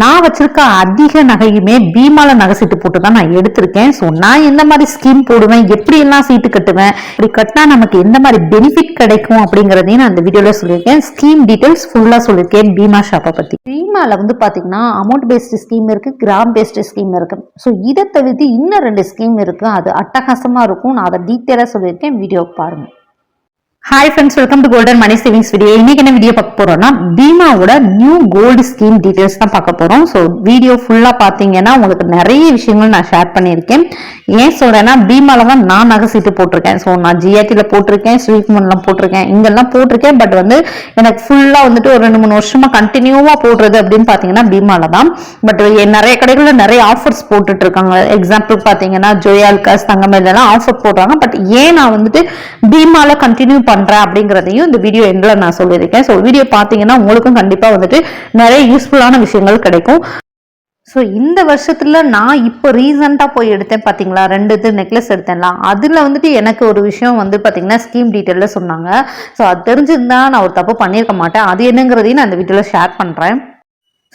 நான் வச்சிருக்க அதிக நகையுமே பீமால நகை சீட்டு போட்டு தான் நான் எடுத்திருக்கேன். ஸோ நான் எந்த மாதிரி ஸ்கீம் போடுவேன்? எப்படி எல்லாம் சீட்டு கட்டுவேன்? இப்படி கட்டினா நமக்கு எந்த மாதிரி பெனிஃபிட் கிடைக்கும் அப்படிங்கிறதையும் நான் அந்த வீடியோல சொல்லியிருக்கேன். ஸ்கீம் டீட்டெயில்ஸ் ஃபுல்லா சொல்லியிருக்கேன் பீமா ஷாப்பை பத்தி. பீமால வந்து பாத்தீங்கன்னா அமௌண்ட் பேஸ்டு ஸ்கீம் இருக்கு கிராம் பேஸ்டு ஸ்கீம் இருக்கு. ஸோ இதை தவிர்த்து இன்னும் ரெண்டு ஸ்கீம் இருக்கு. அது அட்டகாசமா இருக்கும். நான் அதை டீட்டெயிலாக சொல்லியிருக்கேன். வீடியோ பாருங்க. Hi friends welcome to golden money savings video இன்னைக்கு என்ன வீடியோ பார்க்க போறோம்னா பீமாவோட நியூ கோல்டு ஸ்கீம் டீடைல்ஸ் தான் பார்க்க போறோம். ஸோ வீடியோ ஃபுல்லா பாத்தீங்கன்னா உங்களுக்கு நிறைய விஷயங்கள் நான் ஷேர் பண்ணியிருக்கேன். ஏன் சொல்றேன்னா பீமால தான் நான் நகை சீட்டு போட்டிருக்கேன். ஸோ நான் ஜிஆர்டில போட்டிருக்கேன் ஸ்வீட்மன்லாம் போட்டிருக்கேன் இங்கெல்லாம் போட்டிருக்கேன். பட் வந்து எனக்கு ஃபுல்லா வந்துட்டு ஒரு ரெண்டு மூணு வருஷமா கண்டினியூவா போடுறது அப்படின்னு பாத்தீங்கன்னா பீமால தான். பட் நிறைய கடைகளில் நிறைய ஆஃபர்ஸ் போட்டுட்டு இருக்காங்க. எக்ஸாம்பிள் பாத்தீங்கன்னா ஜோயால்காஸ் தங்கமேலாம் ஆஃபர் போடுறாங்க. பட் ஏன் நான் வந்துட்டு பீமால கண்டினியூ பண்ணுறேன் அப்படிங்கிறதையும் இந்த வீடியோ எண்டில் நான் சொல்லியிருக்கேன். ஸோ வீடியோ பார்த்தீங்கன்னா உங்களுக்கும் கண்டிப்பாக வந்துட்டு நிறைய யூஸ்ஃபுல்லான விஷயங்கள் கிடைக்கும். ஸோ இந்த வருஷத்தில் நான் இப்போ ரீசெண்டாக போய் எடுத்தேன் பார்த்தீங்களா ரெண்டு இது நெக்லஸ் எடுத்தேன்ல. அதில் வந்துட்டு எனக்கு ஒரு விஷயம் வந்து பார்த்தீங்கன்னா ஸ்கீம் டீட்டெயிலில் சொன்னாங்க. ஸோ அது தெரிஞ்சிருந்தா நான் ஒரு தப்பு பண்ணியிருக்க மாட்டேன். அது என்னங்கிறதையும் நான் இந்த வீடியோவில் ஷேர் பண்ணுறேன்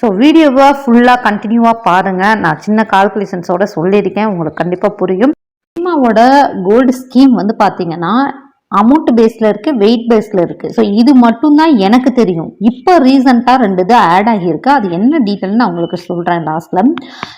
ஸோ வீடியோவை ஃபுல்லாக கண்டினியூவாக பாருங்கள் நான் சின்ன கால்குலேஷன்ஸோட சொல்லியிருக்கேன். உங்களுக்கு கண்டிப்பாக புரியும். சினிமாவோட கோல்டு ஸ்கீம் வந்து பார்த்தீங்கன்னா அமௌண்ட் பேஸில் இருக்குது வெயிட் பேஸில் இருக்குது ஸோ இது மட்டும்தான் எனக்கு தெரியும். இப்போ ரீசண்டாக ரெண்டு இது ஆட் ஆகியிருக்கு. அது என்ன டீட்டெயில்னு நான் உங்களுக்கு சொல்கிறேன் லாஸ்ட்டில்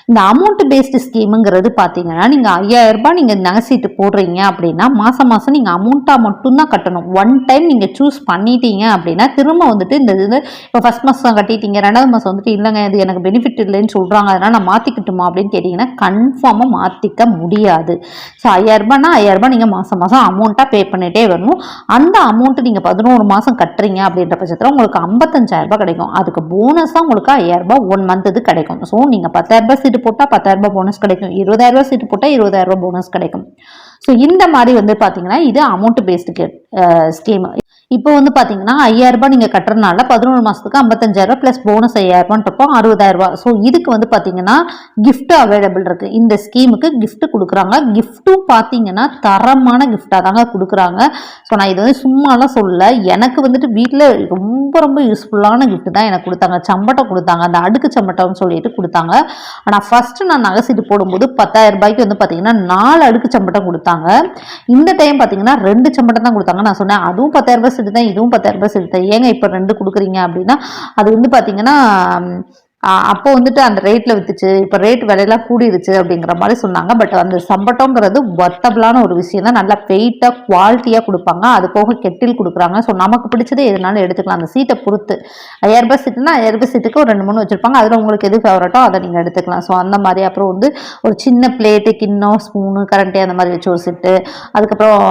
இந்த அமௌண்ட் பேஸ்டு ஸ்கீமுங்கிறது பார்த்தீங்கன்னா நீங்கள் ஐயாயிரரூபா நீங்கள் நகை போடுறீங்க அப்படின்னா மாதம் மாதம் நீங்கள் அமௌண்ட்டாக மட்டும்தான் கட்டணும். ஒன் டைம் நீங்கள் சூஸ் பண்ணிட்டீங்க அப்படின்னா திரும்ப வந்துட்டு இந்த இது இப்போ ஃபஸ்ட் மாதம் கட்டிட்டீங்க ரெண்டாவது மாதம் வந்துட்டு இல்லைங்க இது எனக்கு பெனிஃபிட் இல்லைன்னு சொல்கிறாங்க அதனால் நான் மாற்றிக்கட்டுமா அப்படின்னு கேட்டிங்கன்னா கன்ஃபார்மாக மாற்றிக்க முடியாது. ஸோ ஐயாயிரரூபானா ஐயாயிரரூபா நீங்கள் மாதம் மாதம் அமௌண்ட்டாக பே பண்ணிகிட்டே வரணும். அந்த அமௌண்ட்டு நீங்கள் பதினோரு மாதம் கட்டுறீங்க அப்படின்ற பட்சத்தில் உங்களுக்கு ஐம்பத்தஞ்சாயிரரூபா கிடைக்கும். அதுக்கு போனஸாக உங்களுக்கு ஐயாயிரரூபா ஒன் மந்த் இது கிடைக்கும். ஸோ நீங்கள் பத்தாயிரரூபா சீட்டு போட்டால் பத்தாயிரரூபா போனஸ் கிடைக்கும். இருபதாயிரரூபா சீட்டு போட்டால் இருபதாயிரரூபா போனஸ் கிடைக்கும். ஸோ இந்த மாதிரி வந்து பார்த்தீங்கன்னா இது அமௌண்ட் பேஸ்டு ஸ்கீம் இப்போ வந்து பார்த்தீங்கன்னா ஐயாயிரரூபா நீங்கள் கட்டுறதுனால பதினோரு மாதத்துக்கு ஐம்பத்தஞ்சாயிரரூபா ப்ளஸ் போனஸ் ஐயாயிரரூபான்றப்போ அறுபதாயிரரூபா ஸோ இதுக்கு வந்து பார்த்தீங்கன்னா கிஃப்ட் அவைலபிள் இருக்குது இந்த ஸ்கீமுக்கு கிஃப்ட் கொடுக்குறாங்க. கிஃப்ட்டும் பார்த்தீங்கன்னா தரமான கிஃப்டாக தாங்க கொடுக்குறாங்க. ஸோ நான் இது வந்து சும்மாலாம் சொல்ல எனக்கு வந்துட்டு வீட்டில் ரொம்ப ரொம்ப யூஸ்ஃபுல்லான கிஃப்ட் தான் எனக்கு கொடுத்தாங்க. சம்பட்டம் கொடுத்தாங்க. அந்த அடுக்கு சம்பட்டம்னு சொல்லிட்டு கொடுத்தாங்க. ஆனால் ஃபஸ்ட்டு நான் நகை சீட்டு போடும்போது பத்தாயிரம் ரூபாய்க்கு வந்து பார்த்தீங்கன்னா நாலு அடுக்கு சம்பட்டம் கொடுத்தாங்க. இந்த டைம் பார்த்தீங்கன்னா ரெண்டு சம்பட்டம் தான் கொடுத்தாங்க. நான் சொன்னேன் அதுவும் பத்தாயிரம் ரூபாய் சீட்டு தான் இதுவும் பத்தாயிரம் ரூபாய் சீட்டு தான் ஏங்க இப்போ ரெண்டு கொடுக்குறீங்க அப்படின்னா அது வந்து பார்த்தீங்கன்னா அப்போ வந்துட்டு அந்த ரேட்டில் வித்துச்சு. இப்போ ரேட் விலையெல்லாம் கூடிருச்சு அப்படிங்கிற மாதிரி சொன்னாங்க. பட் அந்த சம்பட்டோங்கிறது ஒர்த்தபிளான ஒரு விஷயம் தான். நல்லா வெயிட்டாக குவாலிட்டியாக கொடுப்பாங்க. அது போக கெட்டில் கொடுக்குறாங்க. ஸோ நமக்கு பிடிச்சது எதுனாலும் எடுத்துக்கலாம். அந்த சீட்டை பொறுத்து. ஏர்பஸ் ரூபாய் சீட்டுனா ஐயாயிரம் சீட்டுக்கு ஒரு ரெண்டு மூணு வச்சுருப்பாங்க. அதில் உங்களுக்கு எது ஃபேவரட்டோ அதை நீங்கள் எடுத்துக்கலாம். ஸோ அந்த மாதிரி. அப்புறம் வந்து ஒரு சின்ன பிளேட்டு கிண்ணம் ஸ்பூனு கரண்டி அந்த மாதிரி வச்சு ஒரு செட்டு அதுக்கப்புறம்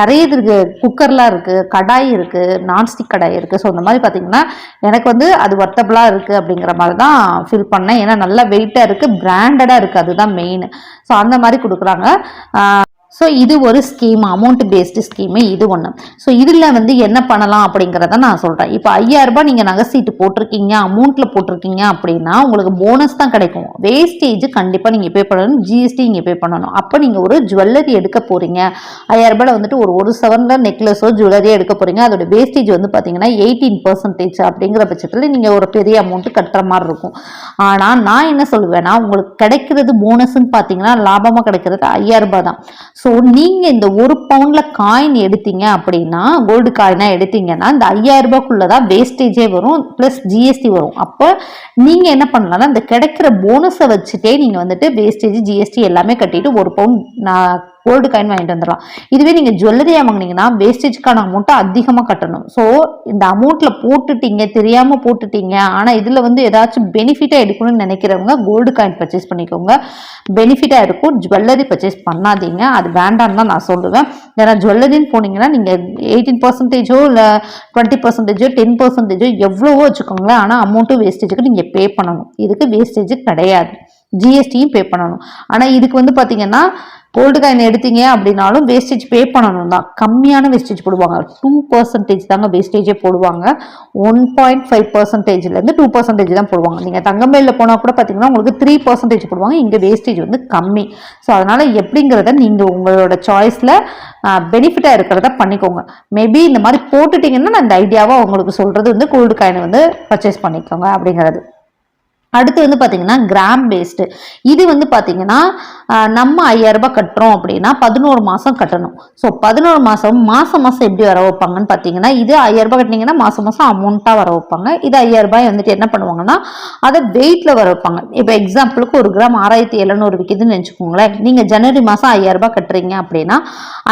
நிறைய இது இருக்குது குக்கர்லாம் இருக்குது கடாய் இருக்குது நான்ஸ்டிக் கடாய் இருக்குது ஸோ அந்த மாதிரி பார்த்தீங்கன்னா எனக்கு வந்து அது ஒர்த்தபிளாக இருக்குது அப்படிங்கிற மாதிரி தான் ஃபில் பண்ணேன். ஏன்னா நல்லா வெயிட்டாக இருக்குது பிராண்டடாக இருக்குது அதுதான் மெயின் ஸோ அந்த மாதிரி கொடுக்குறாங்க. ஸோ இது ஒரு ஸ்கீம் அமௌண்ட் பேஸ்டு ஸ்கீமு இது ஒன்று ஸோ இதில் வந்து என்ன பண்ணலாம் அப்படிங்கிறத நான் சொல்கிறேன் இப்போ ஐயாயிரரூபா நீங்கள் நகை சீட்டு போட்டிருக்கீங்க அமௌண்ட்டில் போட்டிருக்கீங்க அப்படின்னா உங்களுக்கு போனஸ் தான் கிடைக்கும். வேஸ்டேஜ் கண்டிப்பாக நீங்கள் பே பண்ணணும் ஜிஎஸ்டி நீங்கள் பே பண்ணணும். அப்போ நீங்கள் ஒரு ஜுவல்லரி எடுக்க போகிறீங்க ஐயாயிரரூபாவில் வந்துட்டு ஒரு ஒரு செவனில் நெக்லஸோ ஜுவல்லரியோ எடுக்க போகிறீங்க அதோட வேஸ்டேஜ் வந்து பார்த்தீங்கன்னா எயிட்டீன் பர்சன்டேஜ் அப்படிங்கிற பட்சத்தில் நீங்கள் ஒரு பெரிய அமௌண்ட்டு கட்டுற மாதிரி இருக்கும். ஆனால் நான் என்ன சொல்லுவேன்னா உங்களுக்கு கிடைக்கிறது போனஸ்ன்னு பார்த்தீங்கன்னா லாபமாக கிடைக்கிறது ஐயாயிரரூபா தான். ஸோ நீங்கள் இந்த ஒரு பவுண்டில் காயின் எடுத்தீங்க அப்படின்னா கோல்டு காயினாக எடுத்தீங்கன்னா இந்த ஐயாயிரம் ரூபாய்க்குள்ளே தான் வேஸ்டேஜே வரும் ப்ளஸ் ஜிஎஸ்டி வரும். அப்போ நீங்கள் என்ன பண்ணலாம்னா இந்த கிடைக்கிற போனஸை வச்சுட்டே நீங்கள் வந்துட்டு வேஸ்டேஜ் ஜிஎஸ்டி எல்லாமே கட்டிட்டு ஒரு பவுண்ட் நான் கோல்டு காயின் வாங்கிட்டு வந்துடலாம். இதுவே நீங்கள் ஜுவல்லரியாக வாங்கினீங்கன்னா வேஸ்டேஜ்க்கான அமௌண்ட்டை அதிகமாக கட்டணும். ஸோ இந்த அமௌண்ட்டில் போட்டுட்டீங்க தெரியாமல் போட்டுட்டீங்க ஆனால் இதில் வந்து ஏதாச்சும் பெனிஃபிட்டாக எடுக்கணும்னு நினைக்கிறவங்க கோல்டு காயின் பர்ச்சேஸ் பண்ணிக்கோங்க. பெனிஃபிட்டாக இருக்கும் ஜுவல்லரி பர்ச்சேஸ் பண்ணாதீங்க. அது வேண்டான்னு தான் நான் சொல்லுவேன். ஏன்னா ஜுவல்லரின்னு போனீங்கன்னா நீங்கள் எயிட்டீன் பர்சன்டேஜோ இல்லை டுவெண்ட்டி பர்சன்டேஜோ டென் பர்சன்டேஜோ எவ்வளவோ வச்சுக்கோங்களேன். ஆனால் அமௌண்ட்டும் வேஸ்டேஜுக்கு நீங்கள் பே பண்ணணும். இதுக்கு வேஸ்டேஜ் கிடையாது. ஜிஎஸ்டியும் பே பண்ணணும். ஆனால் இதுக்கு வந்து பார்த்தீங்கன்னா கோல்டு காயின் எடுத்தீங்க அப்படின்னாலும் வேஸ்டேஜ் பே பண்ணணும் தான். கம்மியான வேஸ்டேஜ் போடுவாங்க. டூ பர்சன்டேஜ் தாங்க வேஸ்டேஜே போடுவாங்க. ஒன் பாயிண்ட் ஃபைவ் பர்சன்டேஜ்லேருந்து டூ பர்சன்டேஜ் தான் போடுவாங்க. நீங்கள் தங்கமேலில் போனால் கூட பார்த்தீங்கன்னா உங்களுக்கு த்ரீ பர்சன்டேஜ் போடுவாங்க. இங்கே வேஸ்டேஜ் வந்து கம்மி. ஸோ அதனால் எப்படிங்கிறத நீங்கள் உங்களோட சாய்ஸில் பெனிஃபிட்டாக இருக்கிறத பண்ணிக்கோங்க. மேபி இந்த மாதிரி போட்டுட்டிங்கன்னா நான் இந்த ஐடியாவாக உங்களுக்கு சொல்கிறது வந்து கோல்டு காயினை வந்து பர்ச்சேஸ் பண்ணிக்கோங்க அப்படிங்கிறது. அடுத்து வந்து பார்த்தீங்கன்னா கிராம் பேஸ்டு இது வந்து பார்த்தீங்கன்னா நம்ம ஐயாயிரம் ரூபாய் கட்டுறோம் அப்படின்னா பதினோரு மாதம் கட்டணும். ஸோ பதினோரு மாதம் மாதம் மாதம் எப்படி வர வைப்பாங்கன்னு பார்த்தீங்கன்னா இது ஐயாயிரம் ரூபாய் கட்டினீங்கன்னா மாதம் மாதம் அமௌண்ட்டாக வர வைப்பாங்க. இது ஐயாயிரம் ரூபாய் வந்துட்டு என்ன பண்ணுவாங்கன்னா அதை வெயிட்டில் வர வைப்பாங்க. இப்போ எக்ஸாம்பிளுக்கு ஒரு கிராம் ஆறாயிரத்தி எழுநூறு விற்கிதுன்னு வச்சுக்கோங்களேன். நீங்கள் ஜனவரி மாதம் ஐயாயிரம் ரூபாய் கட்டுறீங்க அப்படின்னா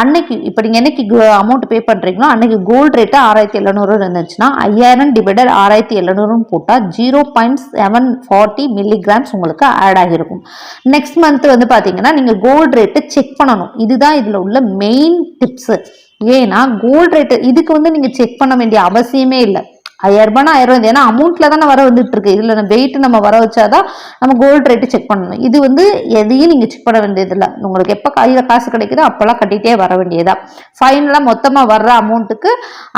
அன்னைக்கு இப்போ நீங்கள் என்னைக்கு அமௌண்ட் பே பண்ணுறீங்களோ அன்னைக்கு கோல்டு ரேட்டு ஆறாயிரத்தி எழுநூறு இருந்துச்சுன்னா ஐயாயிரம் டிவைடட் ஆறாயிரத்தி எழுநூறுன்னு போட்டால் zero point seven forty milligrams உங்களுக்கு ஆட் ஆகிருக்கும் நெக்ஸ்ட் மந்த் வந்து பார்த்தீங்கன்னா நீங்கள் கோல்டு ரேட்டை செக் பண்ணணும். இதுதான் இதில் உள்ள மெயின் டிப்ஸு ஏன்னா கோல்டு ரேட்டு இதுக்கு வந்து நீங்கள் செக் பண்ண வேண்டிய அவசியமே இல்லை. ஐயாயிரம் ஆயிரம் ரூபாய் ஏன்னா அமௌண்ட்ல தானே வர வந்துட்டு இருக்கு. இதுல நம்ம வெயிட் நம்ம வர வச்சாதான் நம்ம கோல்டு ரேட்டு செக் பண்ணணும். இது வந்து எதையும் நீங்க செக் பண்ண வேண்டியது இல்லை உங்களுக்கு எப்போ கையில காசு கிடைக்குதோ அப்பெல்லாம் கட்டிட்டே வர வேண்டியதா ஃபைனலாக மொத்தமா வர்ற அமௌண்ட்டுக்கு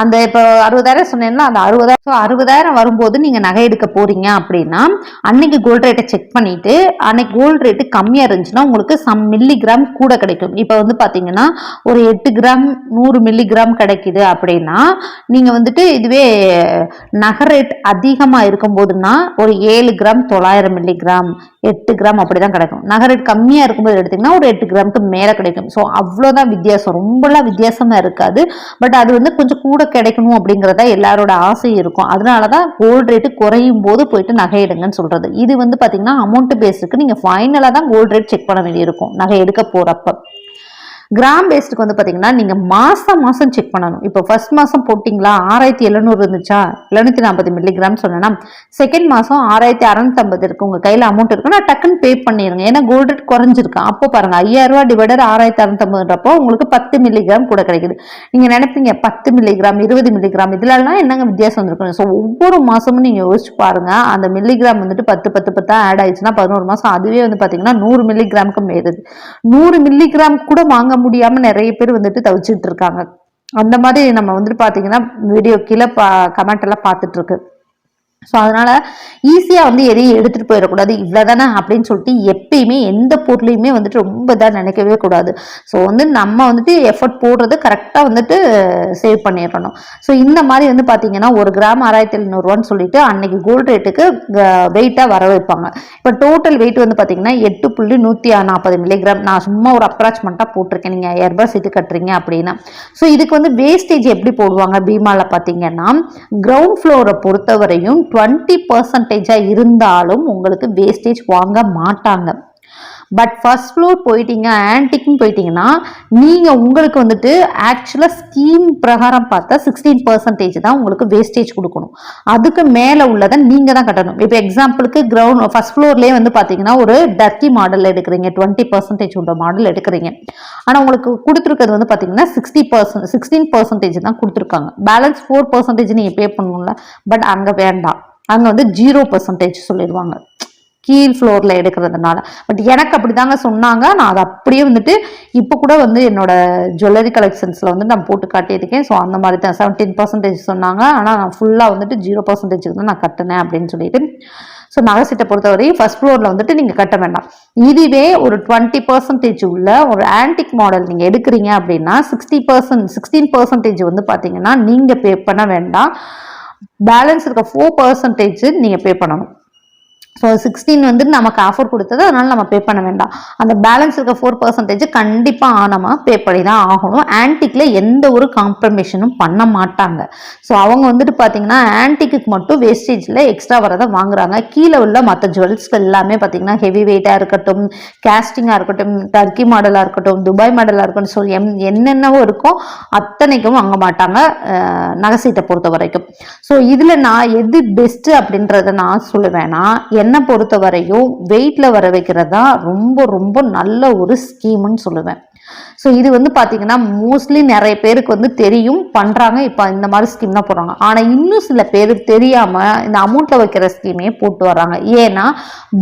அந்த இப்போ அறுபதாயிரம் சொன்னேன்னா அந்த அறுபதாயிரம் so அறுபதாயிரம் வரும்போது நீங்க நகை எடுக்க போறீங்க அப்படின்னா அன்னைக்கு கோல்டு ரேட்டை செக் பண்ணிட்டு அன்னைக்கு கோல்டு ரேட்டு கம்மியா இருந்துச்சுன்னா உங்களுக்கு சம் மில்லிகிராம் கூட கிடைக்கும். இப்போ வந்து பாத்தீங்கன்னா ஒரு எட்டு கிராம் நூறு மில்லிகிராம் கிடைக்குது அப்படின்னா நீங்க வந்துட்டு இதுவே நகை ரேட் அதிகமாக இருக்கும்போதுன்னா ஒரு ஏழு கிராம் தொள்ளாயிரம் மில்லிகிராம் எட்டு கிராம் அப்படி தான் கிடைக்கும். நகை ரேட் கம்மியாக இருக்கும்போது எடுத்திங்கன்னா ஒரு எட்டு கிராமுக்கு மேலே கிடைக்கும். ஸோ அவ்வளோதான் வித்தியாசம். ரொம்பலாம் வித்தியாசமாக இருக்காது. பட் அது வந்து கொஞ்சம் கூட கிடைக்கணும் அப்படிங்கிறதா எல்லாரோட ஆசையும் இருக்கும். அதனால தான் கோல்டு ரேட்டு குறையும் போது போயிட்டு நகை எடுங்கன்னு சொல்கிறது இது வந்து பார்த்திங்கன்னா அமௌண்ட் பேஸுக்கு நீங்கள் ஃபைனலாக தான் கோல்டு ரேட் செக் பண்ண வேண்டியிருக்கும். நகை எடுக்க போகிறப்ப கிராம் பேஸ்டுக்கு வந்து பார்த்தீங்கன்னா நீங்கள் மாதம் மாதம் செக் பண்ணணும். இப்போ ஃபர்ஸ்ட் மாதம் போட்டிங்களா? ஆறாயிரத்தி எழுநூறு இருந்துச்சா? எழுநூத்தி நாற்பது மில்லிகிராம் சொன்னேன்னா செகண்ட் மாதம் ஆறாயிரத்தி அறநூற்றம்பது இருக்குது உங்கள் கையில் அமௌண்ட் இருக்குன்னா டக்குன்னு பே பண்ணிடுங்க ஏன்னா கோல்டு ரேட் குறைஞ்சிருக்கு. அப்போ பாருங்க ஐயாயிரம் ரூபா டிவைடர் ஆறாயிரத்தி அறநூற்றம்பதுன்றப்போ உங்களுக்கு பத்து மில்லிகிராம் கூட கிடைக்குது. நீங்கள் நினைப்பீங்க பத்து மில்லிகிராம் இருபது மில்லிகிராம் இதுலலாம் என்னங்க வித்தியாசம் வந்துருக்கும் ஸோ ஒவ்வொரு மாதமும் நீங்கள் யோசிச்சு பாருங்க. அந்த மில்லிகிராம் வந்துட்டு பத்து பத்து பத்தா ஆட் ஆயிடுச்சுன்னா பதினோரு மாதம் அதுவே வந்து பார்த்தீங்கன்னா நூறு மில்லிகிராமுக்கு மேலுது. நூறு மில்லிகிராம் கூட வாங்க முடியாம நிறைய பேர் வந்துட்டு தவிச்சிட்டு இருக்காங்க. அந்த மாதிரி நம்ம வந்துட்டு பார்த்தீங்கன்னா வீடியோ கீழே பா கமெண்ட் எல்லாம் பார்த்துட்டு இருக்கு. ஸோ அதனால் ஈஸியாக வந்து எதையும் எடுத்துகிட்டு போயிடக்கூடாது. இவ்வளோ தானே அப்படின்னு சொல்லிட்டு எப்பயுமே எந்த பொருளையுமே வந்துட்டு ரொம்ப இதாக நினைக்கவே கூடாது. ஸோ வந்து நம்ம வந்துட்டு எஃபர்ட் போடுறது கரெக்டாக வந்துட்டு சேவ் பண்ணிடணும். ஸோ இந்த மாதிரி வந்து பார்த்தீங்கன்னா ஒரு கிராம் ஆறாயிரத்தி எழுநூறுவான்னு சொல்லிட்டு அன்னைக்கு கோல்டு ரேட்டுக்கு வெயிட்டாக வர வைப்பாங்க. இப்போ டோட்டல் வெயிட் வந்து பார்த்தீங்கன்னா எட்டு புள்ளி நூற்றி நாற்பது மில்லிகிராம் நான் சும்மா ஒரு அப்ராச்மெண்ட்டாக போட்டிருக்கேன். நீங்கள் ஐயாயிரம் ரூபாய் சீட்டு கட்டுறீங்க அப்படின்னா. ஸோ இதுக்கு வந்து வேஸ்டேஜ் எப்படி போடுவாங்க? பீமாவில் பார்த்தீங்கன்னா கிரவுண்ட் ஃப்ளோரை பொறுத்தவரையும் டுவெண்ட்டி பர்சன்டேஜாக இருந்தாலும் உங்களுக்கு வேஸ்டேஜ் வாங்க மாட்டாங்க. பட் ஃபர்ஸ்ட் ஃப்ளோர் போயிட்டீங்க ஆன்டிக்னு போயிட்டீங்கன்னா நீங்கள் உங்களுக்கு வந்துட்டு ஆக்சுவலாக ஸ்கீம் பிரகாரம் பார்த்தா சிக்ஸ்டீன் பர்சன்டேஜ் தான் உங்களுக்கு வேஸ்டேஜ் கொடுக்கணும். அதுக்கு மேலே உள்ளதை நீங்கள் தான் கட்டணும். இப்போ எக்ஸாம்பிளுக்கு கிரவுண்ட் ஃபர்ஸ்ட் ஃப்ளோர்லேயே வந்து பார்த்தீங்கன்னா ஒரு டர்க்கி மாடல் எடுக்கிறீங்க. டுவெண்ட்டி பர்சன்டேஜ் உள்ள மாடல் எடுக்கிறீங்க. ஆனால் உங்களுக்கு கொடுத்துருக்கிறது வந்து பார்த்தீங்கன்னா சிக்ஸ்டி பர்சன்ட் சிக்ஸ்டீன் பர்சன்டேஜ் தான் கொடுத்துருக்காங்க. பேலன்ஸ் ஃபோர் பர்சன்டேஜ் நீங்கள் பே பண்ணணும்ல. பட் அங்கே வேண்டாம். அங்கே வந்து ஜீரோ பர்சன்டேஜ் சொல்லிடுவாங்க. கீழ் ஃப்ளோரில் எடுக்கிறதுனால. பட் எனக்கு அப்படி தாங்க சொன்னாங்க. நான் அதை அப்படியே வந்துட்டு இப்போ கூட வந்து என்னோட ஜுவல்லரி கலெக்ஷன்ஸில் வந்து நான் போட்டு காட்டியிருக்கேன். ஸோ அந்த மாதிரி தான். செவன்டீன் பர்சன்டேஜ் சொன்னாங்க. ஆனால் நான் ஃபுல்லாக வந்துட்டு ஜீரோ பர்சன்டேஜுக்கு தான் நான் கட்டினேன் அப்படின்னு சொல்லிட்டு. ஸோ நகைசீட்டை பொறுத்தவரையும் ஃபர்ஸ்ட் ஃப்ளோரில் வந்துட்டு நீங்கள் கட்ட வேண்டாம். இதுவே ஒரு டுவெண்ட்டி பர்சன்டேஜ் உள்ள ஒரு ஆன்டிக் மாடல் நீங்கள் எடுக்கிறீங்க அப்படின்னா சிக்ஸ்டி பர்சன்ட் சிக்ஸ்டீன் பர்சன்டேஜ் வந்து பார்த்தீங்கன்னா நீங்கள் பே பண்ண வேண்டாம். பேலன்ஸ் இருக்க ஃபோர் பர்சன்டேஜ் நீங்கள் பே பண்ணணும். ஸோ சிக்ஸ்டீன் வந்து நமக்கு ஆஃபர் கொடுத்தது அதனால நம்ம பே பண்ண வேண்டாம். அந்த பேலன்ஸ் இருக்க ஃபோர் பர்சன்டேஜ் கண்டிப்பாக நம்ம பே பண்ணி தான் ஆகணும். ஆன்டிக்கில் எந்த ஒரு காம்ப்ரமைஷனும் பண்ண மாட்டாங்க. ஸோ அவங்க வந்துட்டு பார்த்தீங்கன்னா ஆன்டிக்கு மட்டும் வேஸ்டேஜில் எக்ஸ்ட்ரா வரதை வாங்குறாங்க. கீழே உள்ள மற்ற ஜுவல்ஸ் எல்லாமே பார்த்தீங்கன்னா ஹெவி வெயிட்டாக இருக்கட்டும் கேஸ்டிங்காக இருக்கட்டும் டர்க்கி மாடலாக இருக்கட்டும் துபாய் மாடலாக இருக்கட்டும் ஸோ எம் என்னென்னவோ இருக்கோ அத்தனைக்கும் வாங்க மாட்டாங்க நகைசீட்டை பொறுத்த வரைக்கும் ஸோ இதில் நான் எது பெஸ்ட்டு அப்படின்றத நான் சொல்லுவேன்னா என்ன பொறுத்த வரையும் வெயிட்டில் வர வைக்கிறது தான் ரொம்ப ரொம்ப நல்ல ஒரு ஸ்கீம்னு சொல்லுவேன். ஸோ இது வந்து பார்த்தீங்கன்னா மோஸ்ட்லி நிறைய பேருக்கு வந்து தெரியும் பண்ணுறாங்க இப்போ இந்த மாதிரி ஸ்கீம் தான் போடுறாங்க. ஆனால் இன்னும் சில பேருக்கு தெரியாமல் இந்த அமௌண்ட்டில் வைக்கிற ஸ்கீமே போட்டு வர்றாங்க. ஏன்னா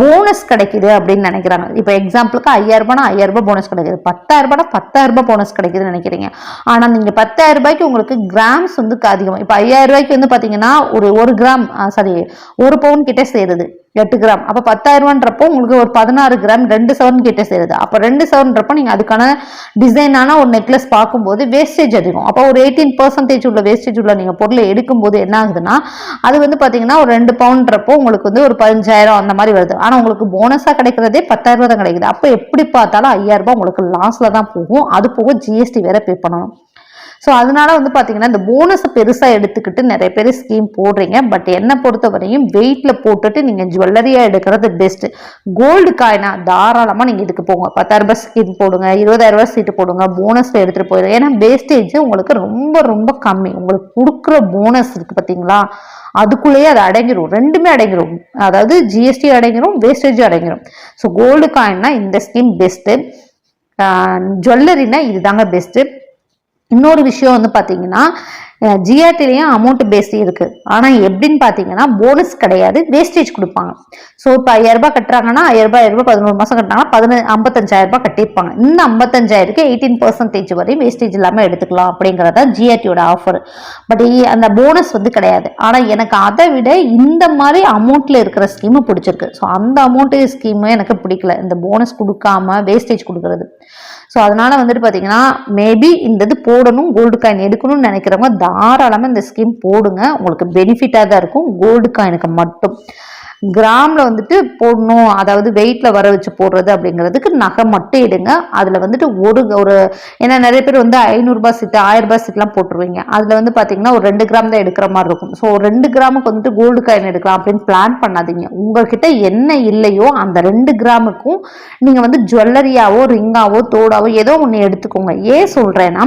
போனஸ் கிடைக்குது அப்படின்னு நினைக்கிறாங்க. இப்போ எக்ஸாம்பிளுக்கு ஐயாயிரம் ரூபாய்னா ஐயாயிரம் ரூபாய் போனஸ் கிடைக்குது. பத்தாயிரம் பத்தாயிரரூபா போனஸ் கிடைக்குதுன்னு நினைக்கிறீங்க. ஆனால் நீங்கள் பத்தாயிரம் ரூபாய்க்கு உங்களுக்கு கிராம்ஸ் வந்து அதிகம். இப்போ ஐயாயிரம் ரூபாய்க்கு வந்து பார்த்தீங்கன்னா ஒரு ஒரு கிராம் சாரி ஒரு பவுன் கிட்டே சேருது. எட்டு கிராம் அப்போ பத்தாயிரரூபான்றப்போ உங்களுக்கு ஒரு பதினாறு கிராம் ரெண்டு சவரன் கிட்டே சேருது. அப்போ ரெண்டு சவரன்றப்போ நீங்கள் அதுக்கான டிசைனான ஒரு நெக்லஸ் பார்க்கும்போது வேஸ்டேஜ் அதிகம். அப்போ ஒரு எயிட்டீன் பர்சன்டேஜ் உள்ள வேஸ்டேஜ் உள்ள நீங்கள் பொருளை எடுக்கும்போது என்ன ஆகுதுன்னா அது வந்து பார்த்தீங்கன்னா ஒரு ரெண்டு பவுண்ட்றப்போ உங்களுக்கு வந்து ஒரு பதினஞ்சாயிரம் அந்த மாதிரி வருது. ஆனால் உங்களுக்கு போனஸாக கிடைக்கிறதே பத்தாயிரம் தான் கிடைக்குது. அப்போ எப்படி பார்த்தாலும் ஐயாயிரம் ரூபாய் உங்களுக்கு லாஸில் தான் போகும். அது போக ஜிஎஸ்டி வேற பே பண்ணணும். ஸோ அதனால வந்து பார்த்தீங்கன்னா இந்த போனஸை பெருசாக எடுத்துக்கிட்டு நிறைய பேர் ஸ்கீம் போடுறீங்க. பட் என்னை பொறுத்த வரையும் வெயிட்டில் போட்டுட்டு நீங்கள் ஜுவல்லரியாக எடுக்கிறது பெஸ்ட்டு கோல்டு காயினா தாராளமாக நீங்கள் இதுக்கு போங்க. பத்தாயிரம் ரூபாய் ஸ்கீம் போடுங்க இருபதாயிரம் ரூபாய் சீட்டு போடுங்க போனஸில் எடுத்துகிட்டு போயிடுங்க. ஏன்னா வேஸ்டேஜ் உங்களுக்கு ரொம்ப ரொம்ப கம்மி. உங்களுக்கு கொடுக்குற போனஸ் இருக்குது பார்த்தீங்களா அதுக்குள்ளேயே அது அடங்கிடும் ரெண்டுமே அடங்கிடும் அதாவது ஜிஎஸ்டி அடங்கிடும் வேஸ்டேஜ் அடங்கிடும் ஸோ கோல்டு காயின்னா இந்த ஸ்கீம் பெஸ்ட்டு ஜுவல்லரினா இதுதாங்க பெஸ்ட்டு இன்னொரு விஷயம் வந்து பார்த்தீங்கன்னா ஜிஆர்டிலையும் அமௌண்ட் பேஸ்ட் இருக்குது ஆனால் எப்படின்னு பார்த்தீங்கன்னா போனஸ் கிடையாது வேஸ்டேஜ் கொடுப்பாங்க. ஸோ இப்போ ஐயாயிரரூபா கட்டுறாங்கன்னா ஐயாயிரம் ரூபாய் பதினோரு மாதம் கட்டினாங்கன்னா பதினஞ்சு ஐம்பத்தஞ்சாயிரம் ரூபாய் கட்டியிருப்பாங்க. இந்த ஐம்பத்தஞ்சாயிரக்கு எயிட்டீன் பர்சன்டேஜ் வரையும் வேஸ்டேஜ் இல்லாமல் எடுத்துக்கலாம் அப்படிங்கிறதா ஜிஆர்டியோட ஆஃபர் பட் அந்த போனஸ் வந்து கிடையாது. ஆனால் எனக்கு அதை விட இந்த மாதிரி அமௌண்ட்டில் இருக்கிற ஸ்கீமு பிடிச்சிருக்கு. ஸோ அந்த அமௌண்ட்டு ஸ்கீமு எனக்கு பிடிக்கல. இந்த போனஸ் கொடுக்காம வேஸ்டேஜ் கொடுக்குறது. ஸோ அதனால வந்துட்டு பார்த்தீங்கன்னா மேபி இந்த இது போடணும் கோல்டு காயின் எடுக்கணும்னு நினைக்கிறவங்க தாராளமாக இந்த ஸ்கீம் போடுங்க. உங்களுக்கு பெனிஃபிட்டாக தான் இருக்கும். கோல்டு காயினுக்கு மட்டும். கிராமில் வந்துட்டு போடணும். அதாவது வெயிட்டில் வர வச்சு போடுறது அப்படிங்கிறதுக்கு நகை மட்டும் எடுங்க. அதில் வந்துட்டு ஒரு ஒரு ஏன்னா நிறைய பேர் வந்து ஐநூறுரூபா சீட்டு ஆயிரரூபா சீட்லாம் போட்டுருவீங்க. அதில் வந்து பார்த்தீங்கன்னா ஒரு ரெண்டு கிராம் தான் எடுக்கிற மாதிரி இருக்கும். ஸோ ரெண்டு கிராமுக்கு வந்துட்டு கோல்டு காயின் எடுக்கலாம் அப்படின்னு பிளான் பண்ணாதீங்க. உங்கள்கிட்ட என்ன இல்லையோ அந்த ரெண்டு கிராமுக்கும் நீங்கள் வந்து ஜுவல்லரியாவோ ரிங்காவோ தோடாவோ ஏதோ ஒன்று எடுத்துக்கோங்க. ஏன் சொல்கிறேன்னா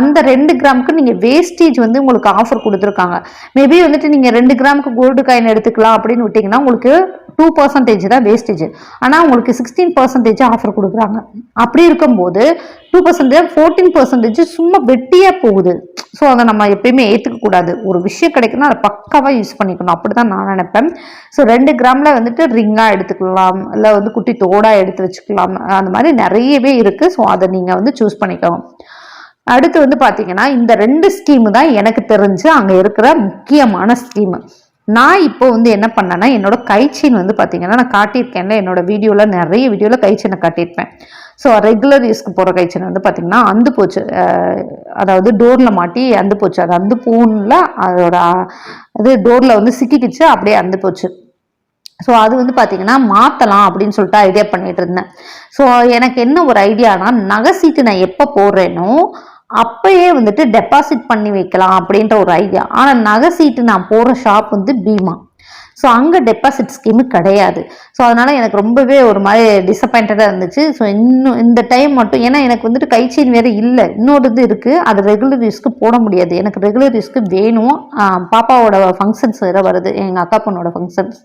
அந்த ரெண்டு கிராமுக்கு நீங்கள் வேஸ்டேஜ் வந்து உங்களுக்கு ஆஃபர் கொடுத்துருக்காங்க. மேபி வந்துட்டு நீங்கள் ரெண்டு கிராமுக்கு கோல்டு காயின் எடுத்துக்கலாம் அப்படின்னு விட்டிங்கன்னா உங்களுக்கு டூ பர்சன்டேஜ் தான் வேஸ்டேஜ் ஆனால் உங்களுக்கு சிக்ஸ்டீன் பர்சன்டேஜ் ஆஃபர் கொடுக்குறாங்க. அப்படி இருக்கும்போது டூ பர்சன்டேஜ் ஃபோர்டீன் பர்சன்டேஜ் சும்மா வெட்டியாக போகுது. ஸோ அதை நம்ம எப்பயுமே ஏற்றுக்கக்கூடாது ஒரு விஷயம் கிடைக்குன்னா அதை பக்காவாக யூஸ் பண்ணிக்கணும். அப்படி தான் நான் நினைப்பேன். ஸோ ரெண்டு கிராமில் வந்துட்டு ரிங்காக எடுத்துக்கலாம். இல்லை வந்து குட்டி தோடாக எடுத்து வச்சுக்கலாம். அந்த மாதிரி நிறையவே இருக்குது ஸோ அதை நீங்கள் வந்து சூஸ் பண்ணிக்கோங்க. அடுத்து வந்து பார்த்தீங்கன்னா இந்த ரெண்டு ஸ்கீமு தான் எனக்கு தெரிஞ்சு அங்கே இருக்கிற முக்கியமான ஸ்கீமு நான் இப்போ வந்து என்ன பண்ணேன்னா என்னோட கைச்சீன் வந்து பார்த்தீங்கன்னா நான் காட்டியிருக்கேன்ல என்னோட வீடியோவில் நிறைய வீடியோவில் கைச்சீனை காட்டியிருப்பேன். ஸோ ரெகுலர் யூஸ்க்கு போகிற கைச்சீன் வந்து பார்த்திங்கன்னா அந்து போச்சு அதாவது டோரில் மாட்டி அந்து போச்சு. அது அந்து பூனில் அதோட இது டோரில் வந்து சிக்கிக்கிச்சு அப்படியே அந்து போச்சு. ஸோ அது வந்து பார்த்தீங்கன்னா மாற்றலாம் அப்படின்னு சொல்லிட்டு ஐடியா பண்ணிகிட்டு இருந்தேன். ஸோ எனக்கு என்ன ஒரு ஐடியானா நகை சீட்டு நான் எப்போ போடுறேனோ அப்பயே வந்துட்டு டெபாசிட் பண்ணி வைக்கலாம் அப்படின்ற ஒரு ஐடியா ஆனால் நகை சீட்டு நான் போகிற ஷாப் வந்து பீமா. ஸோ அங்கே டெபாசிட் ஸ்கீமு கிடையாது. ஸோ அதனால் எனக்கு ரொம்பவே ஒரு மாதிரி டிசப்பாயிண்டடாக இருந்துச்சு. ஸோ இன்னும் இந்த டைம் மட்டும் ஏன்னா எனக்கு வந்துட்டு கைச்செயின் வேறு இல்லை. இன்னொரு இது இருக்குது அது ரெகுலர் யூஸ்க்கு போட முடியாது. எனக்கு ரெகுலர் யூஸ்க்கு வேணும். பாப்பாவோட ஃபங்க்ஷன்ஸ் வேறு வருது. எங்கள் அக்கா பொண்ணோட ஃபங்க்ஷன்ஸ்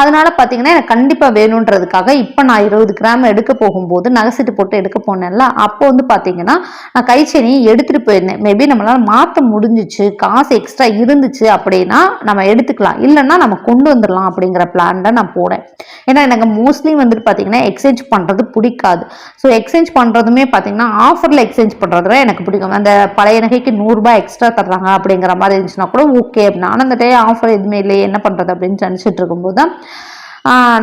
அதனால பார்த்தீங்கன்னா எனக்கு கண்டிப்பாக வேணுன்றதுக்காக இப்போ நான் இருபது கிராம் எடுக்க போகும்போது நகைச்சிட்டு போட்டு எடுக்க போனேன்ல அப்போ வந்து பார்த்தீங்கன்னா நான் கைச்செனியை எடுத்துகிட்டு போயிருந்தேன். மேபி நம்மளால மாற்ற முடிஞ்சிச்சு காசு எக்ஸ்ட்ரா இருந்துச்சு அப்படின்னா நம்ம எடுத்துக்கலாம். இல்லைன்னா நம்ம கொண்டு வந்துடலாம் அப்படிங்கிற பிளான்ல நான் போனேன் ஏன்னா எனக்கு மோஸ்ட்லி வந்துட்டு பார்த்தீங்கன்னா எக்ஸ்சேஞ்ச் பண்ணுறது பிடிக்காது. ஸோ எக்ஸ்சேஞ்ச் பண்ணுறதுமே பார்த்தீங்கன்னா ஆஃபரில் எக்ஸ்சேஞ்ச் பண்ணுறது தான் எனக்கு பிடிக்கும். அந்த பழைய நகைக்கு நூறுரூபா எக்ஸ்ட்ரா தர்றாங்க அப்படிங்கிற மாதிரி இருந்துச்சுன்னா கூட ஓகே நான் அந்த டே ஆஃபர் எதுவுமே இல்லையே என்ன பண்ணுறது அப்படின்னு நினச்சிட்டு இருக்கும்போது தான்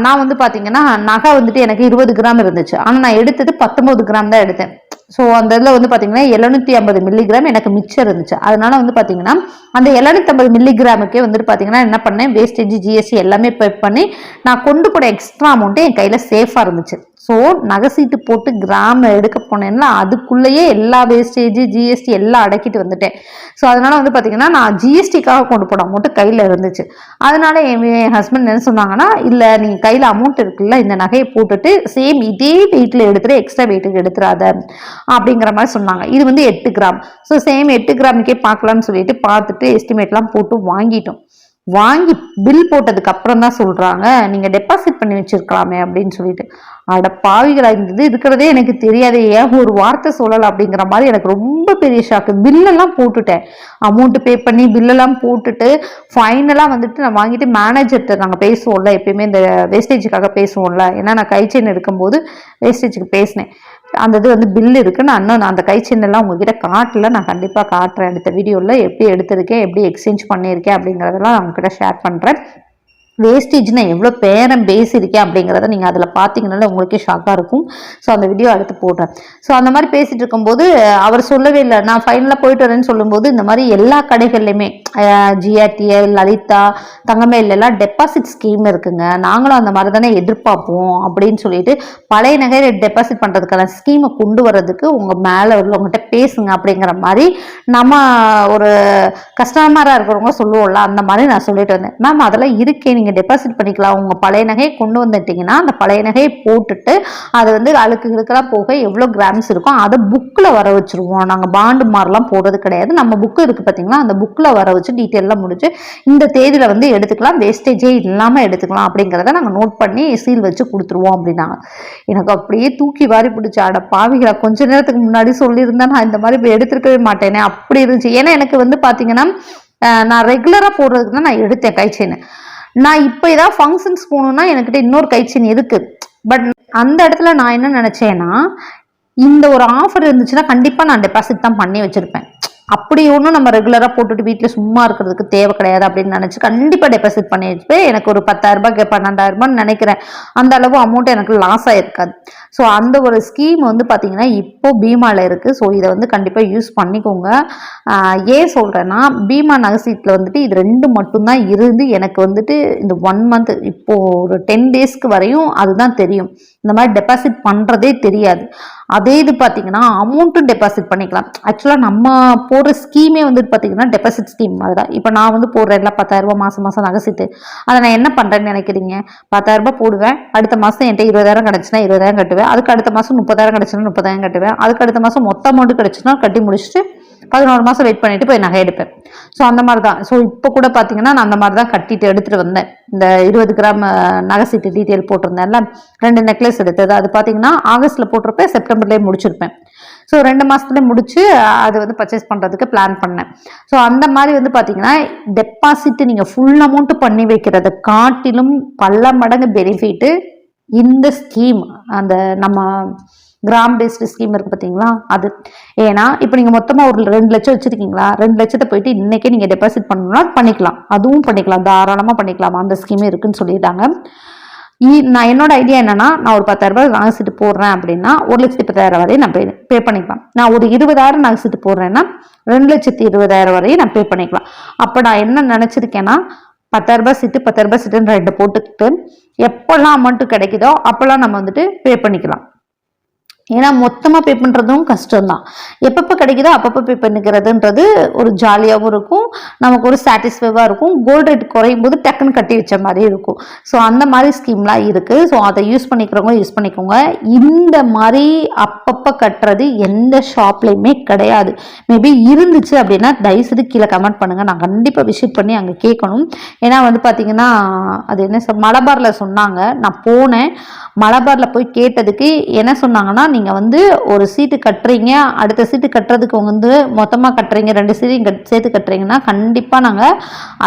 நான் வந்து பார்த்தீங்கன்னா நகை வந்துட்டு எனக்கு இருபது கிராம் இருந்துச்சு. ஆனால் நான் எடுத்தது பத்தொம்பது கிராம் தான் எடுத்தேன். ஸோ அந்த இதில் வந்து பார்த்தீங்கன்னா எழுநூற்றி ஐம்பது மில்லிகிராம் எனக்கு மிச்சம் இருந்துச்சு. அதனால வந்து பார்த்தீங்கன்னா அந்த எழுநூத்தி ஐம்பது மில்லிகிராமுக்கே வந்துட்டு பார்த்தீங்கன்னா என்ன பண்ணேன் வேஸ்டேஜ் ஜிஎஸ்டி எல்லாமே பே பண்ணி நான் கொண்டு போன எக்ஸ்ட்ரா அமௌண்ட்டு என் கையில் சேஃபாக இருந்துச்சு. ஸோ நகை சீட்டு போட்டு கிராம் எடுக்க போனேன்னா அதுக்குள்ளேயே எல்லா வேஸ்டேஜ் ஜிஎஸ்டி எல்லாம் அடக்கிட்டு வந்துட்டேன். ஸோ அதனால வந்து பார்த்தீங்கன்னா நான் ஜிஎஸ்டிக்காக கொண்டு போன அமௌண்ட்டு கையில் இருந்துச்சு. அதனால என் என் ஹஸ்பண்ட் என்ன சொன்னாங்கன்னா இல்லை நீங்கள் கையில் அமௌண்ட் இருக்குல்ல இந்த நகையை போட்டுட்டு சேம் இதே வெயிட்டில் எடுத்துகிட்டு எக்ஸ்ட்ரா வெயிட்டுக்கு எடுத்துறாத. அப்படிங்கிற மாதிரி சொன்னாங்க. இது வந்து எட்டு கிராம் ஸோ சேம் எட்டு கிராமுக்கே பார்க்கலாம்னு சொல்லிட்டு பார்த்துட்டு எஸ்டிமேட்லாம் போட்டு வாங்கிட்டோம். வாங்கி பில் போட்டதுக்கு அப்புறம் தான் சொல்கிறாங்க நீங்கள் டெபாசிட் பண்ணி வச்சிருக்கலாமே அப்படின்னு சொல்லிட்டு. அட பாவிகளா இருந்தது இருக்கிறதே எனக்கு தெரியாதே. ஏன் ஒரு வார்த்தை சொல்லலாம் அப்படிங்கிற மாதிரி எனக்கு ரொம்ப பெரிய ஷாக்கு பில்லெல்லாம் போட்டுட்டேன். அமௌண்ட் பே பண்ணி பில்லெல்லாம் போட்டுட்டு ஃபைனலாக வந்துட்டு நான் வாங்கிட்டு மேனேஜர்கிட்ட நாங்கள் பேசுவோம்ல எப்பயுமே இந்த வேஸ்டேஜுக்காக பேசுவோம்ல. ஏன்னா நான் கை செயின் எடுக்கும்போது வேஸ்டேஜுக்கு பேசினேன். அந்த இது வந்து பில் இருக்கு. நான் இன்னும் நான் அந்த கை எல்லாம் உங்ககிட்ட காட்டல. நான் கண்டிப்பாக காட்டுறேன். அடுத்த வீடியோவில் எப்படி எடுத்திருக்கேன் எப்படி எக்ஸ்சேஞ்ச் பண்ணியிருக்கேன் அப்படிங்கிறதெல்லாம் நான் உங்ககிட்ட ஷேர் பண்ணுறேன் வேஸ்டேஜ் எவ்வளோ பேரம் பேசியிருக்கேன் அப்படிங்கிறத நீங்கள் அதில் பார்த்தீங்கனால உங்களுக்கே ஷாக்காக இருக்கும். ஸோ அந்த வீடியோ அடுத்து போடுறேன். ஸோ அந்த மாதிரி பேசிகிட்டு இருக்கும்போது அவர் சொல்லவே இல்லை. நான் ஃபைனலாக போயிட்டு வரேன்னு சொல்லும்போது இந்த மாதிரி எல்லா கடைகள்லையுமே ஜிஆர்டிஎல் லலிதா தங்கமேல் எல்லாம் டெபாசிட் ஸ்கீம் இருக்குங்க. நாங்களும் அந்த மாதிரி தானே எதிர்பார்ப்போம் அப்படின்னு சொல்லிட்டு பழைய நகை டெபாசிட் பண்ணுறதுக்கான ஸ்கீமை கொண்டு வர்றதுக்கு உங்கள் மேலே உள்ளவங்ககிட்ட பேசுங்க அப்படிங்கிற மாதிரி நம்ம ஒரு கஸ்டமராக இருக்கிறவங்க சொல்லுவோம்ல அந்த மாதிரி நான் சொல்லிட்டு வந்தேன். மேம் அதெல்லாம் இருக்கே நீங்கள் டெபாசிட் பண்ணிக்கலாம். உங்கள் பழைய நகையை கொண்டு வந்துட்டீங்கன்னா அந்த பழைய நகையை போட்டுட்டு அது வந்து அழுக்கு இழுக்கெல்லாம் போக எவ்வளோ கிராம்ஸ் இருக்கும் அதை புக்கில் வர வச்சுருவோம். நாங்கள் பாண்டு மாதிரிலாம் போடுறது கிடையாது. நம்ம புக்கு இருக்குது பார்த்தீங்களா அந்த புக்கில் வர வச்சு டீட்டெயிலாம் முடிச்சு இந்த தேதியில் வந்து எடுத்துக்கலாம். வேஸ்டேஜே இல்லாமல் எடுத்துக்கலாம் அப்படிங்கிறத நாங்கள் நோட் பண்ணி சீல் வச்சு கொடுத்துருவோம் அப்படின்னாங்க. எனக்கு அப்படியே தூக்கி வாரி பிடிச்சி அட பாவிகளா கொஞ்ச நேரத்துக்கு முன்னாடி சொல்லியிருந்தா நான் இந்த மாதிரி எடுத்துருக்கவே மாட்டேனே அப்படி இருந்துச்சு. ஏன்னா எனக்கு வந்து பார்த்தீங்கன்னா நான் ரெகுலராக போடுறதுக்கு தான் நான் எடுத்தேன் கை செயின் நான் இப்போ ஏதாவது ஃபங்க்ஷன்ஸ் போகணுன்னா என்கிட்ட இன்னொரு கைச்சின் இருக்கு. பட் அந்த இடத்துல நான் என்ன நினச்சேன்னா இந்த ஒரு ஆஃபர் இருந்துச்சுன்னா கண்டிப்பாக நான் டெபாசிட் தான் பண்ணி வச்சுருப்பேன். அப்படி ஒன்றும் நம்ம ரெகுலராக போட்டுட்டு வீட்டில் சும்மா இருக்கிறதுக்கு தேவை கிடையாது அப்படின்னு நினச்சி கண்டிப்பாக டெபாசிட் பண்ணி வச்சுப்பேன் எனக்கு ஒரு பத்தாயிரரூபா பன்னெண்டாயிரரூபான்னு நினைக்கிறேன். அந்த அளவு அமௌண்ட் எனக்கு லாஸ் ஆகிருக்காது ஸோ அந்த ஒரு ஸ்கீம் வந்து பார்த்தீங்கன்னா இப்போ பீமாவில் இருக்குது ஸோ இதை வந்து கண்டிப்பாக யூஸ் பண்ணிக்கோங்க. ஏன் சொல்கிறேன்னா பீமா நகசீட்டில் வந்துட்டு இது ரெண்டு மட்டும்தான் இருந்து எனக்கு வந்துட்டு இந்த ஒன் மந்த் இப்போது ஒரு டென் டேஸ்க்கு வரையும் அதுதான் தெரியும். இந்த மாதிரி டெபாசிட் பண்ணுறதே தெரியாது. அதே இது பார்த்தீங்கன்னா அமௌண்ட்டும் டெபாசிட் பண்ணிக்கலாம். ஆக்சுவலாக நம்ம போடுற ஸ்கீமே வந்துட்டு பார்த்தீங்கன்னா டெபாசிட் ஸ்கீம் மாதிரி தான் இப்போ நான் வந்து போடுறேன்ல பத்தாயிரரூபா மாதம் மாதம் நகசிட்டு அதை நான் என்ன பண்ணுறேன்னு நினைக்கிறீங்க? பத்தாயிரரூபா போடுவேன் அடுத்த மாதம் என்கிட்ட இருபதாயிரம் கிடச்சுன்னா இருபதாயிரம் கட்டுவேன். அதுக்கு அடுத்த மாதம் முப்பதாயிரம் கிடச்சுன்னா முப்பதாயிரம் கட்டுவேன். அதுக்கு அடுத்த மாதம் மொத்த அமௌண்ட் கிடச்சுன்னா கட்டி முடிச்சுட்டு பதினோரு மாதம் வெயிட் பண்ணிட்டு போய் நகை எடுப்பேன். ஸோ அந்த மாதிரி தான் ஸோ இப்போ கூட பார்த்தீங்கன்னா நான் அந்த மாதிரி தான் கட்டிட்டு எடுத்துகிட்டு வந்தேன். இந்த இருபது கிராம் நகை சீட்டு டீட்டெயில் போட்டிருந்தேன்ல ரெண்டு நெக்லஸ் எடுத்தது. அது பார்த்தீங்கன்னா ஆகஸ்ட்டில் போட்டிருப்பேன் செப்டம்பர்லேயே முடிச்சிருப்பேன். ஸோ ரெண்டு மாதத்துலேயே முடிச்சு அது வந்து பர்ச்சேஸ் பண்ணுறதுக்கு பிளான் பண்ணேன். ஸோ அந்த மாதிரி வந்து பார்த்தீங்கன்னா டெபாசிட் நீங்கள் ஃபுல் அமௌண்ட்டு பண்ணி வைக்கிறத காட்டிலும் பல மடங்கு பெனிஃபிட்டு இந்த ஸ்கீம் அந்த நம்ம கிராம் பேஸ்டு ஸ்கீம் இருக்குது பார்த்தீங்களா அது. ஏன்னா இப்போ நீங்கள் மொத்தமாக ஒரு ரெண்டு லட்சம் வச்சுருக்கீங்களா? ரெண்டு லட்சத்தை போயிட்டு இன்றைக்கே நீங்கள் டெபாசிட் பண்ணணும்னா பண்ணிக்கலாம். அதுவும் பண்ணிக்கலாம். தாராளமாக பண்ணிக்கலாம். அந்த ஸ்கீமே இருக்குன்னு சொல்லிட்டாங்க. இ- நான் என்னோட ஐடியா என்னன்னா நான் ஒரு பத்தாயிரம் ரூபாய் நகை சீட்டு போடுறேன் அப்படின்னா ஒரு லட்சத்தி பத்தாயிரம் வரையும் நான் பே பே பண்ணிக்கலாம். நான் ஒரு இருபதாயிரம் நகை சீட்டு போடுறேன்னா ரெண்டு லட்சத்தி இருபதாயிரம் வரையும் நான் பே பண்ணிக்கலாம். அப்போ நான் என்ன நினச்சிருக்கேன்னா பத்தாயிரம் ரூபாய் சீட்டு பத்தாயிரம் ரூபாய் சீட்டுன்னு ரெண்டு போட்டுக்கிட்டு எப்போல்லாம் அமௌண்ட்டு கிடைக்குதோ அப்போல்லாம் நம்ம வந்துட்டு பே பண்ணிக்கலாம். ஏன்னா மொத்தமாக பே பண்ணுறதும் கஷ்டம்தான். எப்பப்போ கிடைக்குதோ அப்பப்போ பே பண்ணிக்கிறதுன்றது ஒரு ஜாலியாகவும் இருக்கும். நமக்கு ஒரு சாட்டிஸ்ஃபைவாக இருக்கும். கோல்டு ரேட் குறையும் போது டக்குன்னு கட்டி வச்ச மாதிரி இருக்கும். ஸோ அந்த மாதிரி ஸ்கீம்லாம் இருக்குது ஸோ அதை யூஸ் பண்ணிக்கிறவங்க யூஸ் பண்ணிக்கோங்க. இந்த மாதிரி அப்பப்போ கட்டுறது எந்த ஷாப்லேயுமே கிடையாது. மேபி இருந்துச்சு அப்படின்னா தயவுசெய்து கீழே கமெண்ட் பண்ணுங்கள் நான் கண்டிப்பாக விசிட் பண்ணி அங்கே கேட்கணும். ஏன்னா வந்து பார்த்தீங்கன்னா அது என்ன சொல் மலபாரில் சொன்னாங்க. நான் போனேன். மலபாரில் போய் கேட்டதுக்கு என்ன சொன்னாங்கன்னா நீங்கள் வந்து ஒரு சீட்டு கட்டுறீங்க அடுத்த சீட்டு கட்டுறதுக்கு வந்து மொத்தமாக கட்டுறீங்க ரெண்டு சீட்டையும் கட் சேர்த்து கட்டுறீங்கன்னா கண்டிப்பாக நாங்கள்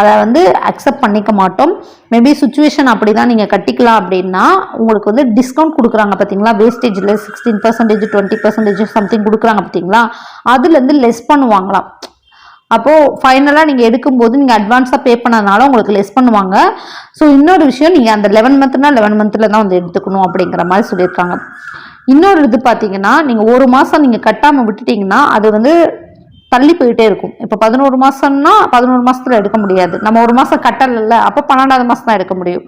அதை வந்து அக்செப்ட் பண்ணிக்க மாட்டோம். மேபி சுச்சுவேஷன் அப்படி தான் நீங்கள் கட்டிக்கலாம் அப்படின்னா உங்களுக்கு வந்து டிஸ்கவுண்ட் கொடுக்குறாங்க பார்த்தீங்களா வேஸ்டேஜில் sixteen percentage twenty percentage something கொடுக்குறாங்க பார்த்தீங்களா அதுலேருந்து லெஸ் பண்ணுவாங்களாம். அப்போது ஃபைனலாக நீங்கள் எடுக்கும்போது நீங்கள் அட்வான்ஸாக பே பண்ணதுனால உங்களுக்கு லெஸ் பண்ணுவாங்க. ஸோ இன்னொரு விஷயம் நீங்கள் அந்த லெவன் மந்த்னா லெவன் மந்த்தில் தான் வந்து எடுத்துக்கணும் அப்படிங்கிற மாதிரி சொல்லியிருக்காங்க. இன்னொரு இது பார்த்தீங்கன்னா நீங்கள் ஒரு மாதம் நீங்கள் கட்டாமல் விட்டுட்டீங்கன்னா அது வந்து தள்ளி போயிட்டே இருக்கும். இப்போ பதினோரு மாதம்னா பதினோரு மாதத்தில் எடுக்க முடியாது. நம்ம ஒரு மாதம் கட்டலைல்ல அப்போ பன்னெண்டாவது மாதம் தான் எடுக்க முடியும்.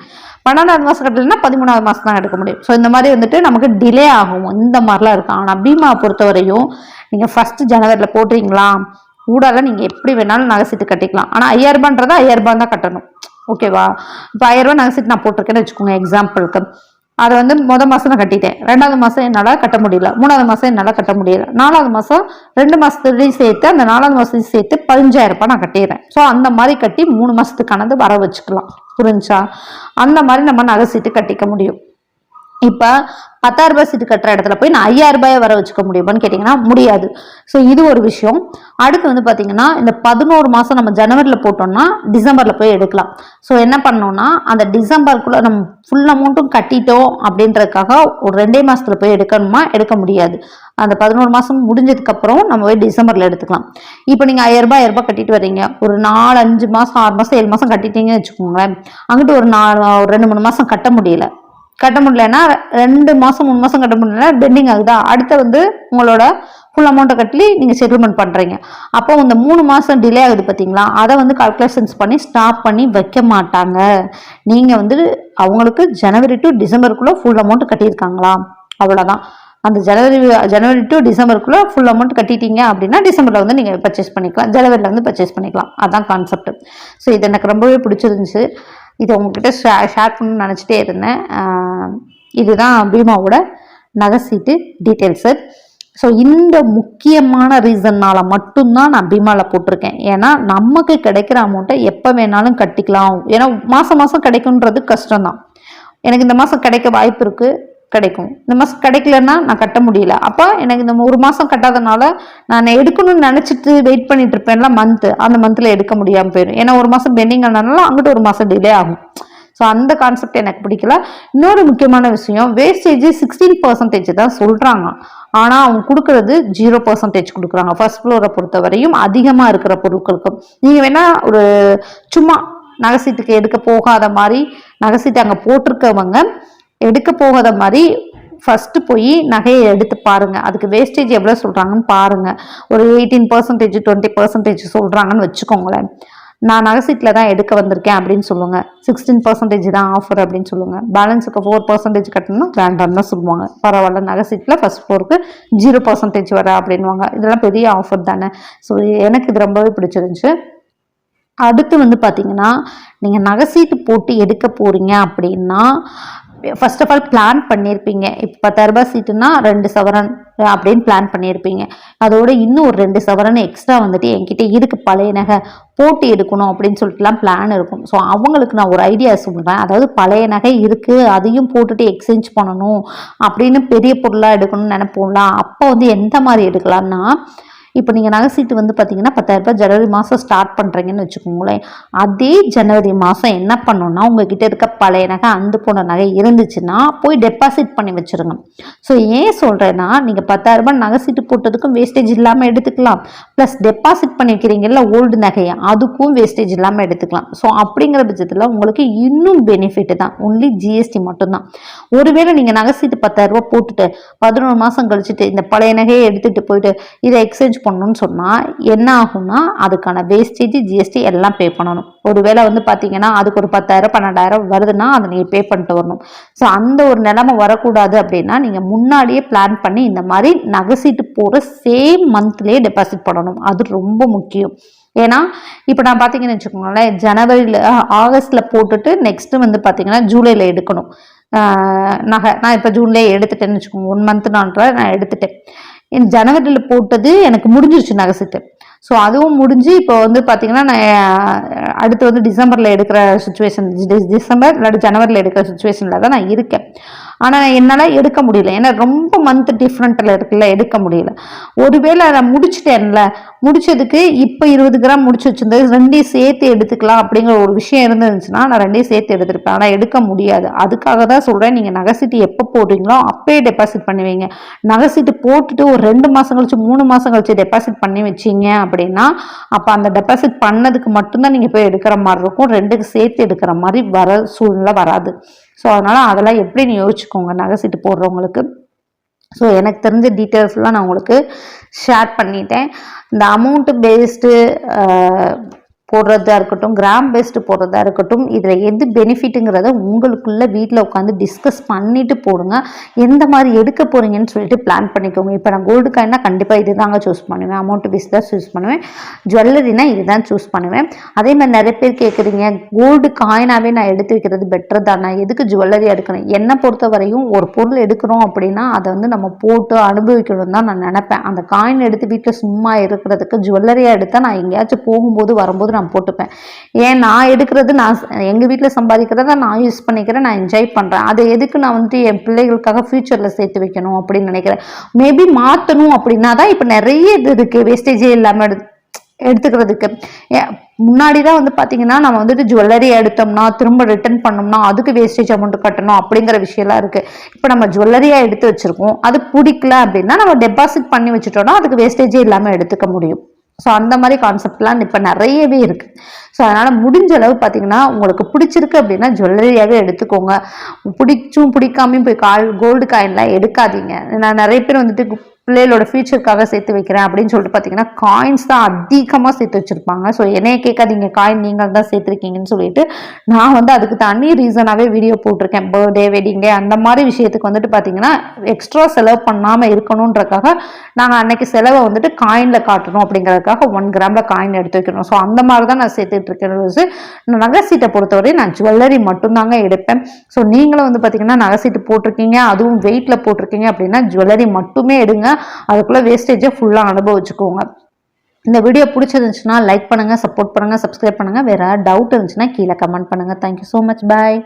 பன்னெண்டாவது மாதம் கட்டலைன்னா பதிமூணாவது மாதம் தான் எடுக்க முடியும். ஸோ இந்த மாதிரி வந்துட்டு நமக்கு டிலே ஆகும். இந்த மாதிரிலாம் இருக்கும் ஆனால் பீமா பொறுத்தவரையும் நீங்கள் ஃபஸ்ட்டு ஜனவரியில் போடுறீங்களா? ஊடால நீங்கள் எப்படி வேணாலும் நகை சீட்டு கட்டிக்கலாம். ஆனால் ஐயாயிரம் ஐயாயிரரூபா தான் கட்டணும். ஓகேவா? இப்போ ஆயிரரூபா நகை சீட்டு நான் போட்டிருக்கேன்னு வச்சுக்கோங்க எக்ஸாம்பிளுக்கு அதை வந்து முத மாதம் நான் கட்டிட்டேன். ரெண்டாவது மாதம் என்னால் கட்ட முடியல. மூணாவது மாதம் என்னால் கட்ட முடியல. நாலாவது மாதம் ரெண்டு மாதத்துலேயும் சேர்த்து அந்த நாலாவது மாதத்துலையும் சேர்த்து பதினஞ்சாயிரம் ரூபாய் நான் கட்டிடுறேன். ஸோ அந்த மாதிரி கட்டி மூணு மாதத்துக்கானது வர வச்சுக்கலாம். புரிஞ்சா அந்த மாதிரி நம்ம நகை சீட்டு கட்டிக்க முடியும். இப்போ பத்தாயிரம் ரூபாய் சீட்டு கட்டுற இடத்துல போய் நான் ஐயாயிரம் ரூபாயை வர வச்சுக்க முடியுமான்னு கேட்டிங்கன்னா முடியாது. ஸோ இது ஒரு விஷயம். அடுத்து வந்து பார்த்தீங்கன்னா இந்த பதினோரு மாதம் நம்ம ஜனவரியில் போட்டோம்னா டிசம்பரில் போய் எடுக்கலாம். ஸோ என்ன பண்ணோம்னா அந்த டிசம்பருக்குள்ளே நம்ம ஃபுல் அமௌண்ட்டும் கட்டிட்டோம் அப்படின்றதுக்காக ஒரு ரெண்டே மாதத்தில் போய் எடுக்கணுமா? எடுக்க முடியாது. அந்த பதினோரு மாதம் முடிஞ்சதுக்கப்புறம் நம்ம போய் டிசம்பரில் எடுத்துக்கலாம். இப்போ நீங்கள் ஆயிரரூபா ஆயிரரூபா கட்டிட்டு வரீங்க ஒரு நாலு அஞ்சு மாதம் ஆறு மாதம் ஏழு மாதம் கட்டிட்டீங்கன்னு வச்சுக்கோங்களேன். அங்கிட்டு ஒரு நாலு ஒரு ரெண்டு மூணு மாதம் கட்ட முடியல. கட்ட முடியலன்னா ரெண்டு மாதம் மூணு மாதம் கட்ட முடியலன்னா பெண்டிங் ஆகுதா? அடுத்த வந்து உங்களோட ஃபுல் அமௌண்ட்டை கட்டி நீங்கள் செட்டில்மெண்ட் பண்ணுறீங்க அப்போ இந்த மூணு மாதம் டிலே ஆகுது பார்த்தீங்களா அதை வந்து கால்குலேஷன்ஸ் பண்ணி ஸ்டாப் பண்ணி வைக்க மாட்டாங்க. நீங்கள் வந்து அவங்களுக்கு ஜனவரி டு டிசம்பருக்குள்ளே ஃபுல் அமௌண்ட் கட்டியிருக்காங்களா? அவ்வளோதான் அந்த ஜனவரி ஜனவரி டு டிசம்பருக்குள்ளே ஃபுல் அமௌண்ட் கட்டிட்டீங்க அப்படின்னா டிசம்பரில் வந்து நீங்கள் பர்ச்சேஸ் பண்ணிக்கலாம். ஜனவரியில் வந்து பர்ச்சேஸ் பண்ணிக்கலாம். அதான் கான்செப்ட் ஸோ இது எனக்கு ரொம்பவே பிடிச்சிருந்துச்சு. இதை உங்ககிட்ட ஷே ஷேர் பண்ணணும்னு நினச்சிட்டே இருந்தேன். இதுதான் பீமாவோட நகை சீட்டு டீட்டெயில்ஸு ஸோ இந்த முக்கியமான ரீசன்னால் மட்டும்தான் நான் பீமாவில் போட்டிருக்கேன். ஏன்னா நமக்கு கிடைக்கிற அமௌண்ட்டை எப்போ வேணாலும் கட்டிக்கலாம். ஏன்னா மாதம் மாதம் கிடைக்குன்றது கஷ்டம்தான். எனக்கு இந்த மாதம் கிடைக்க வாய்ப்பு இருக்குது கிடைக்கும். இந்த மாதம் கிடைக்கலன்னா நான் கட்ட முடியல. அப்போ எனக்கு இந்த ஒரு மாதம் கட்டாதனால நான் எடுக்கணும்னு நினச்சிட்டு வெயிட் பண்ணிட்டு இருப்பேன்ல மந்த்து அந்த மந்தில் எடுக்க முடியாமல் போயிடும் ஏன்னா ஒரு மாதம் பெண்டிங் ஆனாலும் அங்கிட்ட ஒரு மாதம் டிலே ஆகும். ஸோ அந்த கான்செப்ட் எனக்கு பிடிக்கல. இன்னொரு முக்கியமான விஷயம் வேஸ்டேஜ் சிக்ஸ்டீன் பர்சன்டேஜ் தான் சொல்கிறாங்க ஆனால் அவங்க கொடுக்கறது ஜீரோ பர்சன்டேஜ் கொடுக்குறாங்க. ஃபர்ஸ்ட் ஃப்ளோரை பொறுத்த வரையும் அதிகமாக இருக்கிற பொருட்களுக்கும். நீங்கள் வேணால் ஒரு சும்மா நகைசீட்டுக்கு எடுக்க போகாத மாதிரி நகைசீட்டு அங்கே போட்டிருக்கவங்க எடுக்க போகாத மாதிரி ஃபஸ்ட்டு போய் நகையை எடுத்து பாருங்கள் அதுக்கு வேஸ்டேஜ் எவ்வளோ சொல்கிறாங்கன்னு பாருங்கள் ஒரு எயிட்டீன் பர்சன்டேஜ் டுவெண்ட்டி பர்சன்டேஜ் சொல்கிறாங்கன்னு வச்சுக்கோங்களேன். நான் நகை சீட்டில் தான் எடுக்க வந்திருக்கேன் அப்படின்னு சொல்லுங்கள் சிக்ஸ்டீன் பர்சன்டேஜ் தான் ஆஃபர் அப்படின்னு சொல்லுங்கள் பேலன்ஸுக்கு ஃபோர் பர்சன்டேஜ் கட்டணும்னா வேண்டாம் தான் சொல்லுவாங்க. பரவாயில்ல நகை சீட்டில் ஃபஸ்ட் ஃபோருக்கு ஜீரோ பர்சன்டேஜ் வர அப்படின்வாங்க இதெல்லாம் பெரிய ஆஃபர் தானே. ஸோ எனக்கு இது ரொம்பவே பிடிச்சிருந்துச்சு. அடுத்து வந்து பார்த்தீங்கன்னா நீங்கள் நகை சீட்டு போட்டு எடுக்க போகிறீங்க அப்படின்னா ஃபர்ஸ்ட் ஆஃப் ஆல் பிளான் பண்ணியிருப்பீங்க இப்போ பத்தாயிரரூபா சீட்டுனா ரெண்டு சவரன் அப்படின்னு பிளான் பண்ணியிருப்பீங்க அதோட இன்னும் ஒரு ரெண்டு சவரன் எக்ஸ்ட்ரா வந்துட்டு என்கிட்ட இருக்கு பழைய நகை. போட்டு எடுக்கணும் அப்படின்னு சொல்லிட்டுலாம் பிளான் இருக்கும். ஸோ அவங்களுக்கு நான் ஒரு ஐடியா சொல்கிறேன் அதாவது பழைய நகை இருக்குது அதையும் போட்டுட்டு எக்ஸ்சேஞ்ச் பண்ணணும் அப்படின்னு பெரிய பொருளாக எடுக்கணும்னு நினைப்போம்ல. அப்போ வந்து எந்த மாதிரி எடுக்கலாம்னா இப்போ நீங்கள் நகை சீட்டு வந்து பார்த்தீங்கன்னா பத்தாயிரரூபா ஜனவரி மாதம் ஸ்டார்ட் பண்ணுறீங்கன்னு வச்சுக்கோங்களேன். அதே ஜனவரி மாதம் என்ன பண்ணணும்னா உங்ககிட்ட இருக்க பழைய நகை அந்த போன நகை இருந்துச்சுன்னா போய் டெபாசிட் பண்ணி வச்சுருங்க. ஸோ ஏன் சொல்கிறேன்னா நீங்கள் பத்தாயிரரூபா நகை சீட்டு போட்டதுக்கும் வேஸ்டேஜ் இல்லாமல் எடுத்துக்கலாம். ப்ளஸ் டெபாசிட் பண்ணி வைக்கிறீங்கல்ல ஓல்டு நகையை அதுக்கும் வேஸ்டேஜ் இல்லாமல் எடுத்துக்கலாம். ஸோ அப்படிங்கிற பட்சத்தில் உங்களுக்கு இன்னும் பெனிஃபிட் தான். ஒன்லி ஜிஎஸ்டி மட்டும்தான். ஒருவேளை நீங்கள் நகை சீட்டு பத்தாயிரரூபா போட்டுட்டு பதினொரு மாதம் கழிச்சுட்டு இந்த பழைய நகையை எடுத்துகிட்டு போயிட்டு இதை எக்ஸ்சேஞ்ச் பண்ணணும்னு சொன்னால் என்ன ஆகும்னா அதுக்கான வேஸ்டேஜ் ஜிஎஸ்டி எல்லாம் பே பண்ணணும். ஒருவேளை வந்து பார்த்தீங்கன்னா அதுக்கு ஒரு பத்தாயிரம் பன்னெண்டாயிரம் வருதுன்னா அதை நீங்கள் பே பண்ணிட்டு வரணும். ஸோ அந்த ஒரு நிலைமை வரக்கூடாது அப்படின்னா நீங்கள் முன்னாடியே பிளான் பண்ணி இந்த மாதிரி நகை சீட்டு போகிற சேம் மந்த்லேயே டெபாசிட் பண்ணணும். அது ரொம்ப முக்கியம். ஏன்னா இப்போ நான் பார்த்தீங்கன்னு வச்சுக்கோங்களேன் ஜனவரியில் ஆகஸ்ட்டில் போட்டுட்டு நெக்ஸ்ட்டு வந்து பார்த்தீங்கன்னா ஜூலையில் எடுக்கணும். நகை. நான் இப்போ ஜூன்லேயே எடுத்துட்டேன்னு வச்சுக்கோங்க. ஒன் மந்த் நான் எடுத்துட்டேன். என் ஜனவரியில் போட்டது எனக்கு முடிஞ்சிருச்சு நகை செட்டு ஸோ அதுவும் முடிஞ்சு இப்போ வந்து பார்த்தீங்கன்னா நான் அடுத்து வந்து டிசம்பரில் எடுக்கிற சுச்சுவேஷன் டிசம்பர் இல்லாட்டி ஜனவரியில் எடுக்கிற சுச்சுவேஷனில் தான் நான் இருக்கேன். ஆனால் என்னால் எடுக்க முடியல. ஏன்னா ரொம்ப மந்த் டிஃப்ரெண்ட்டில் இருக்குல்ல எடுக்க முடியல. ஒருவேளை நான் முடிச்சிட்டேன்ல முடிச்சதுக்கு இப்போ இருபது கிராம் முடிச்சு வச்சிருந்தது ரெண்டையும் சேர்த்து எடுத்துக்கலாம் அப்படிங்கிற ஒரு விஷயம் இருந்துச்சுன்னா நான் ரெண்டையும் சேர்த்து எடுத்துருப்பேன். ஆனால் எடுக்க முடியாது. அதுக்காக தான் சொல்கிறேன் நீங்கள் நகை சீட்டு எப்போ போடுறீங்களோ அப்பயே டெபாசிட் பண்ணுவீங்க நகை சீட்டு போட்டுட்டு ஒரு ரெண்டு மாதம் கழிச்சு மூணு மாதம் கழிச்சு டெபாசிட் பண்ணி வச்சீங்க அப்படின்னா அப்போ அந்த டெபாசிட் பண்ணதுக்கு மட்டும்தான் நீங்கள் போய் எடுக்கிற மாதிரி இருக்கும். ரெண்டுக்கு சேர்த்து எடுக்கிற மாதிரி வர சூழ்நிலை வராது. ஸோ அதனால் அதெல்லாம் எப்படின்னு யோசிச்சுக்கோங்க. நகை சீட்டு போடுறவங்களுக்கு. ஸோ எனக்கு தெரிஞ்ச டீட்டெயில்ஸ்லாம் நான் உங்களுக்கு ஷேர் பண்ணிட்டேன். இந்த அமௌண்ட்டு பேஸ்டு போடுறதா இருக்கட்டும் கிராம் பேஸ்டு போடுறதா இருக்கட்டும் இதில் எது பெனிஃபிட்டுங்கிறத உங்களுக்குள்ளே வீட்டில் உட்காந்து டிஸ்கஸ் பண்ணிட்டு போடுங்க. எந்த மாதிரி எடுக்க போகிறீங்கன்னு சொல்லிட்டு பிளான் பண்ணிக்கோங்க. இப்போ நான் கோல்டு காயின்னா கண்டிப்பாக இது தாங்க சூஸ் பண்ணுவேன். அமௌண்ட் பேஸ் தான் சூஸ் பண்ணுவேன். ஜுவல்லரினா இதுதான் சூஸ் பண்ணுவேன். அதே மாதிரி நிறைய பேர் கேட்குறீங்க கோல்டு காயினாகவே நான் எடுத்து வைக்கிறது பெட்டர் தானே? எதுக்கு ஜுவல்லரி எடுக்கணும்? என்னை பொறுத்த வரையும் ஒரு பொருள் எடுக்கிறோம் அப்படின்னா அதை வந்து நம்ம போட்டு அனுபவிக்கணும் தான் நான் நினப்பேன். அந்த காயின் எடுத்து வீட்டில் சும்மா இருக்கிறதுக்கு ஜுவல்லரியாக எடுத்தால் நான் எங்கேயாச்சும் போகும்போது வரும்போது நான் போட்டுப்பேன். ஏன் நான் எடுக்கிறது நான் எங்கள் வீட்டில் சம்பாதிக்கிறத நான் யூஸ் பண்ணிக்கிறேன் நான் என்ஜாய் பண்ணுறேன் அதை எதுக்கு நான் வந்துட்டு என் பிள்ளைகளுக்காக ஃப்யூச்சரில் சேர்த்து வைக்கணும் அப்படின்னு நினைக்கிறேன். மேபி மாற்றணும் அப்படின்னா தான் இப்போ நிறைய இது இருக்குது வேஸ்டேஜே இல்லாமல் எடு எடுத்துக்கிறதுக்கு. முன்னாடி தான் வந்து பார்த்தீங்கன்னா நம்ம வந்துட்டு ஜுவல்லரி எடுத்தோம்னா திரும்ப ரிட்டர்ன் பண்ணோம்னா அதுக்கு வேஸ்டேஜ் அமௌண்ட் கட்டணும் அப்படிங்கிற விஷயம்லாம் இருக்குது இப்போ நம்ம ஜுவல்லரியாக எடுத்து வச்சுருக்கோம் அது பிடிக்கல அப்படின்னா நம்ம டெபாசிட் பண்ணி வச்சுட்டோம்னா அதுக்கு வேஸ்டேஜே இல்லாமல் எடுத்துக்க முடியும். ஸோ அந்த மாதிரி கான்செப்ட்லாம் இப்போ நிறையவே இருக்குது ஸோ அதனால் முடிஞ்ச அளவு பார்த்தீங்கன்னா உங்களுக்கு பிடிச்சிருக்கு அப்படின்னா ஜுவல்லரியாகவே எடுத்துக்கோங்க. பிடிச்சும் பிடிக்காமையும் போய் கால் கோல்டு காயின்லாம் எடுக்காதீங்க. நான் நிறைய பேர் வந்துட்டு பிள்ளைகளோட ஃபியூச்சருக்காக சேர்த்து வைக்கிறேன் அப்படின்னு சொல்லிட்டு பார்த்தீங்கன்னா காயின்ஸ் தான் அதிகமாக சேர்த்து வச்சுருப்பாங்க. ஸோ என்னைய கேட்காதீங்க காயின் நீங்கள் தான் சேர்த்துருக்கீங்கன்னு சொல்லிட்டு நான் வந்து அதுக்கு தனி ரீசனாகவே வீடியோ போட்டிருக்கேன். பர்த்டே வெட்டிங் டே அந்த மாதிரி விஷயத்துக்கு வந்துட்டு பார்த்தீங்கன்னா எக்ஸ்ட்ரா செலவு பண்ணாமல் இருக்கணுன்றக்காக நாங்கள் அன்னைக்கு செலவை வந்துட்டு காயினில் காட்டணும் அப்படிங்கிறதுக்காக ஒன் கிராமில் காயின் எடுத்து வைக்கணும். ஸோ அந்த மாதிரி தான் நான் சேர்த்துட்டு இருக்கேன் ரோஸு. நகை சீட்டை பொறுத்தவரை நான் ஜுவல்லரி மட்டும்தாங்க எடுப்பேன். ஸோ நீங்களும் வந்து பார்த்தீங்கன்னா நகை சீட்டு போட்டிருக்கீங்க அதுவும் வெயிட்டில் போட்டிருக்கீங்க அப்படின்னா ஜுவல்லரி மட்டுமே எடுங்க. அதுக்குள்ளே வேஸ்டேஜை ஃபுல்லாக அனுபவிச்சுக்கோங்க. இந்த வீடியோ பிடிச்சிருந்துச்சுன்னா லைக் பண்ணுங்கள் சப்போர்ட் பண்ணுங்கள் சப்ஸ்கிரைப் பண்ணுங்கள் வேறு டவுட் இருந்துச்சுன்னா கீழே கமெண்ட் பண்ணுங்கள் தேங்க்யூ ஸோ மச் பாய்